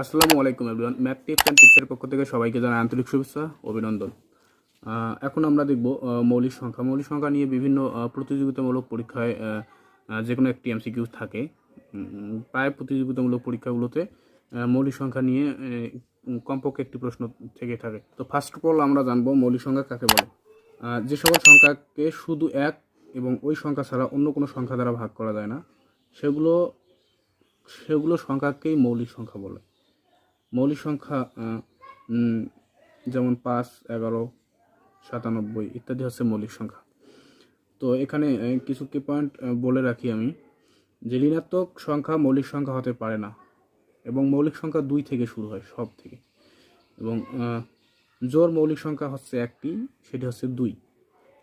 আসসালামু আলাইকুম everyone math tips and টিপসের পক্ষ থেকে সবাইকে জানাই আন্তরিক শুভেচ্ছা, অভিনন্দন। এখন আমরা দেখব মৌলিক সংখ্যা। মৌলিক সংখ্যা নিয়ে বিভিন্ন প্রতিযোগিতামূলক পরীক্ষায় যে কোনো একটি এমসিকিউ থাকে। প্রায় প্রতিযোগিতামূলক পরীক্ষাগুলোতে মৌলিক সংখ্যা নিয়ে কমপক্ষে একটি প্রশ্ন থেকে থাকে। তো ফার্স্ট অফ অল আমরা জানব মৌলিক সংখ্যা কাকে বলে। যে সকল সংখ্যাকে শুধু এক এবং ওই সংখ্যা ছাড়া অন্য কোনো সংখ্যা দ্বারা ভাগ করা যায় না, সেগুলো সেগুলো সংখ্যাকেই মৌলিক সংখ্যা বলে। মৌলিক সংখ্যা যেমন পাঁচ, এগারো, সাতানব্বই ইত্যাদি হচ্ছে মৌলিক সংখ্যা। তো এখানে কিছু কি পয়েন্ট বলে রাখি আমি যে ঋণাত্মক সংখ্যা মৌলিক সংখ্যা হতে পারে না এবং মৌলিক সংখ্যা দুই থেকে শুরু হয় সব থেকে। এবং জোর মৌলিক সংখ্যা হচ্ছে একটি, সেটি হচ্ছে দুই।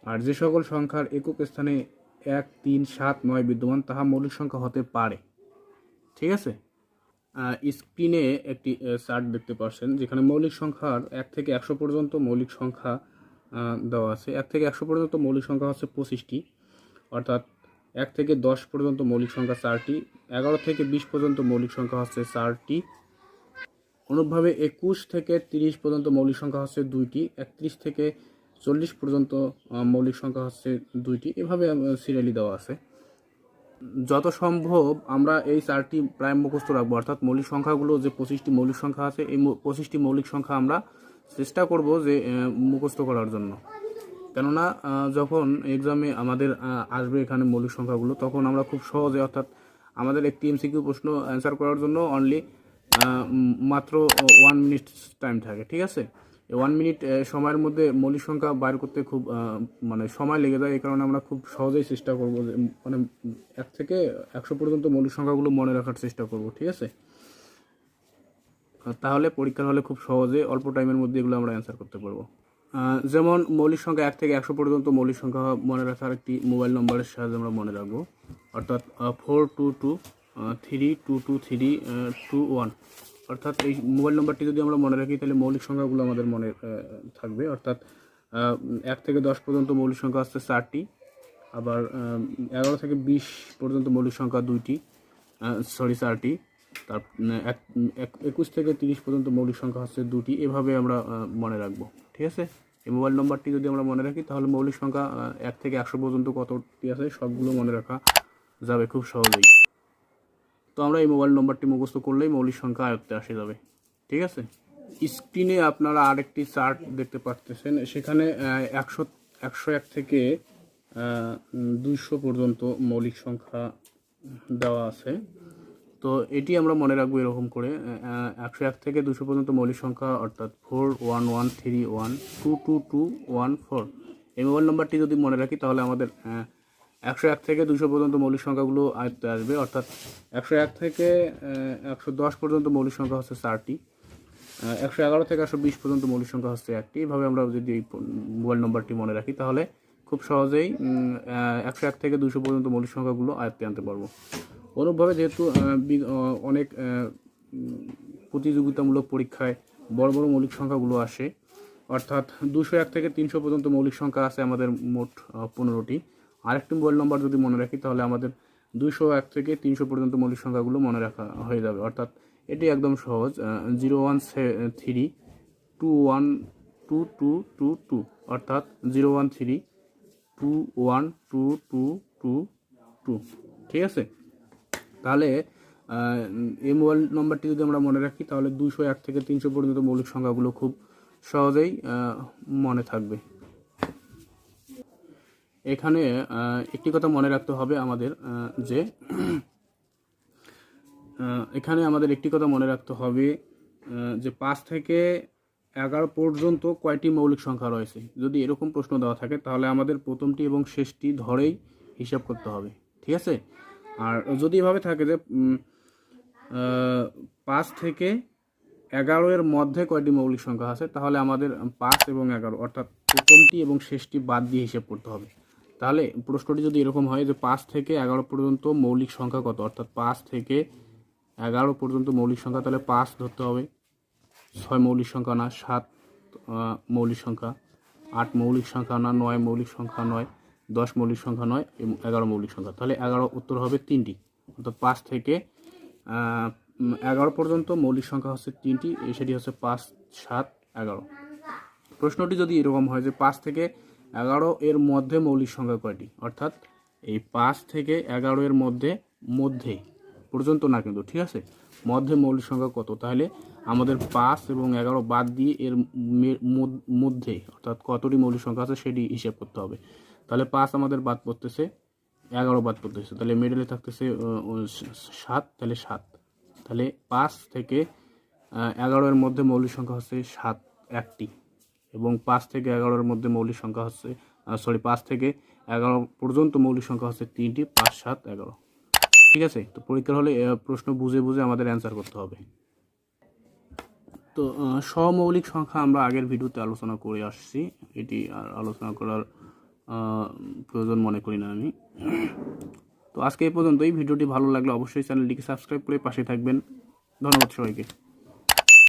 আর যে সকল সংখ্যার একক স্থানে এক, তিন, সাত, নয় বিদ্যমান, তাহা মৌলিক সংখ্যা হতে পারে। ঠিক আছে? স্ক্রিনে একটি চার্ট দেখতে পাচ্ছেন যেখানে মৌলিক সংখ্যার এক থেকে একশো পর্যন্ত মৌলিক সংখ্যা দেওয়া আছে। এক থেকে একশো পর্যন্ত মৌলিক সংখ্যা হচ্ছে পঁচিশটি, অর্থাৎ এক থেকে দশ পর্যন্ত মৌলিক সংখ্যা চারটি, এগারো থেকে বিশ পর্যন্ত মৌলিক সংখ্যা হচ্ছে চারটি। অনুরূপভাবে একুশ থেকে তিরিশ পর্যন্ত মৌলিক সংখ্যা হচ্ছে দুইটি, একত্রিশ থেকে চল্লিশ পর্যন্ত মৌলিক সংখ্যা হচ্ছে দুইটি। এভাবে সিরিয়ালি দেওয়া আছে। যত সম্ভব আমরা এই চারটি প্রায় মুখস্থ রাখব। অর্থাৎ মৌলিক সংখ্যাগুলো যে পঁচিশটি মৌলিক সংখ্যা আছে, এই পঁচিশটি মৌলিক সংখ্যা আমরা চেষ্টা করব যে মুখস্থ করার জন্য। কেননা যখন এক্সামে আমাদের আসবে এখানে মৌলিক সংখ্যাগুলো, তখন আমরা খুব সহজে, অর্থাৎ আমাদের একটি এমসিকিউ প্রশ্ন অ্যান্সার করার জন্য অনলি মাত্র ওয়ান মিনিট টাইম থাকে, ঠিক আছে? ওয়ান মিনিট সময়ের মধ্যে মৌলিক সংখ্যা বাইর করতে খুব মানে সময় লেগে যায় এই কারণে আমরা খুব সহজেই চেষ্টা করব যে মানে এক থেকে একশো পর্যন্ত মৌলিক সংখ্যাগুলো মনে রাখার চেষ্টা করব, ঠিক আছে? তাহলে পরীক্ষার হলে খুব সহজে অল্প টাইমের মধ্যে এগুলো আমরা অ্যান্সার করতে পারব। যেমন মৌলিক সংখ্যা এক থেকে একশো পর্যন্ত মৌলিক সংখ্যা মনে রাখার একটি মোবাইল নম্বরের সাহায্যে আমরা মনে রাখব। অর্থাৎ four two two three two two three two one অর্থাৎ এই মোবাইল নম্বরটি যদি আমরা মনে রাখি, তাহলে মৌলিক সংখ্যাগুলো আমাদের মনে থাকবে। অর্থাৎ এক থেকে দশ পর্যন্ত মৌলিক সংখ্যা হচ্ছে চারটি। আবার এগারো থেকে বিশ পর্যন্ত মৌলিক সংখ্যা দুইটি সরি চারটি। তার এক, এক- একুশ থেকে তিরিশ পর্যন্ত মৌলিক সংখ্যা হচ্ছে দুটি। এভাবে আমরা মনে রাখব। ঠিক আছে? এই মোবাইল নম্বরটি যদি আমরা মনে রাখি, তাহলে মৌলিক সংখ্যা এক থেকে একশো পর্যন্ত কতটি আছে, সবগুলো মনে রাখা যাবে খুব সহজেই। আমরা এই মোবাইল নম্বরটি মুখস্থ করলেই মৌলিক সংখ্যা আয়ত্তে আসে যাবে। ঠিক আছে? স্ক্রিনে আপনারা আরেকটি চার্ট দেখতে পাচ্ছেন সেখানে একশো একশো এক থেকে দুইশো পর্যন্ত মৌলিক সংখ্যা দেওয়া আছে। তো এটি আমরা মনে রাখব এরকম করে একশো এক থেকে দুশো পর্যন্ত মৌলিক সংখ্যা, অর্থাৎ four one one three one two two two one four এই মোবাইল নম্বরটি যদি মনে রাখি, তাহলে আমাদের একশো এক থেকে দুশো পর্যন্ত মৌলিক সংখ্যাগুলো আয়ত্তে আসবে, অর্থাৎ একশো এক থেকে একশো দশ পর্যন্ত মৌলিক সংখ্যা হচ্ছে চারটি একশো এগারো থেকে একশো বিশ পর্যন্ত মৌলিক সংখ্যা হচ্ছে একটি। এইভাবে আমরা যদি এই মোবাইল নম্বরটি মনে রাখি, তাহলে খুব সহজেই একশো এক থেকে দুশো পর্যন্ত মৌলিক সংখ্যাগুলো আয়ত্তে আনতে পারব। অনুরূপভাবে যেহেতু অনেক প্রতিযোগিতামূলক পরীক্ষায় বড় বড় মৌলিক সংখ্যাগুলো আসে, অর্থাৎ দুশো এক থেকে তিনশো পর্যন্ত মৌলিক সংখ্যা আছে আমাদের মোট পনেরোটি। আরেকটি মোবাইল নম্বর যদি মনে রাখি, তাহলে আমাদের দুশো এক থেকে তিনশো পর্যন্ত মৌলিক সংখ্যাগুলো মনে রাখা হয়ে যাবে। অর্থাৎ এটি একদম সহজ zero one three two one, two two two two, অর্থাৎ zero one three, two one, two two two two, ঠিক আছে? তাহলে এই মোবাইল নম্বরটি যদি আমরা মনে রাখি, তাহলে দুশো এক থেকে তিনশো পর্যন্ত মৌলিক সংখ্যাগুলো খুব সহজেই মনে থাকবে। এখানে একটি কথা মনে রাখতে হবে আমাদের যে এখানে আমাদের একটি কথা মনে রাখতে হবে যে পাঁচ থেকে এগারো পর্যন্ত কয়টি মৌলিক সংখ্যা রয়েছে? যদি এরকম প্রশ্ন দেওয়া থাকে, তাহলে আমাদের প্রথমটি এবং শেষটি ধরেই হিসাব করতে হবে। ঠিক আছে? আর যদি এভাবে থাকে যে পাঁচ থেকে এগারো এর মধ্যে কয়টি মৌলিক সংখ্যা আছে, তাহলে আমাদের পাঁচ এবং এগারো, অর্থাৎ প্রথমটি এবং শেষটি বাদ দিয়ে হিসাব করতে হবে। তাহলে প্রশ্নটি যদি এরকম হয় যে পাঁচ থেকে এগারো পর্যন্ত মৌলিক সংখ্যা কত? অর্থাৎ পাঁচ থেকে এগারো পর্যন্ত মৌলিক সংখ্যা, তাহলে পাঁচ ধরতে হবে। ছয় মৌলিক সংখ্যা না, সাত মৌলিক সংখ্যা। আট মৌলিক সংখ্যা না, নয় মৌলিক সংখ্যা নয়, দশ মৌলিক সংখ্যা নয় এবং এগারো মৌলিক সংখ্যা। তাহলে এগারো উত্তর হবে তিনটি। অর্থাৎ পাঁচ থেকে এগারো পর্যন্ত মৌলিক সংখ্যা হচ্ছে তিনটি সেটি হচ্ছে পাঁচ, সাত, এগারো। প্রশ্নটি যদি এরকম হয় যে পাঁচ থেকে এগারো এর মধ্যে মৌলিক সংখ্যা কয়টি? অর্থাৎ এই পাঁচ থেকে এগারো এর মধ্যে মধ্যে পর্যন্ত না কিন্তু, ঠিক আছে? মধ্যে মৌলিক সংখ্যা কত? তাহলে আমাদের পাঁচ এবং এগারো বাদ দিয়ে এর মধ্য- অর্থাৎ কতটি মৌলিক সংখ্যা আছে সেটি হিসাব করতে হবে। তাহলে পাঁচ আমাদের বাদ পড়তেছে, এগারো বাদ পড়তেছে, তাহলে মিডলে থাকতেছে সাত, তাহলে সাত। তাহলে পাঁচ থেকে এগারোর মধ্যে মৌলিক সংখ্যা হচ্ছে সাত, একটি। এবং পাঁচ থেকে এগারোর মধ্যে মৌলিক সংখ্যা হচ্ছে সরি পাঁচ থেকে এগারো পর্যন্ত মৌলিক সংখ্যা হচ্ছে তিনটি, পাঁচ, সাত, এগারো। ঠিক আছে? তো পরীক্ষার হলে প্রশ্ন বুঝে বুঝে আমাদের অ্যান্সার করতে হবে। তো সমৌলিক সংখ্যা আমরা আগের ভিডিওতে আলোচনা করে আসছি। এটি আর আলোচনা করার প্রয়োজন মনে করি না আমি। তো আজকে এই পর্যন্ত এই ভিডিওটি ভালো লাগলে অবশ্যই চ্যানেলটিকে সাবস্ক্রাইব করে পাশে থাকবেন। ধন্যবাদ সবাইকে।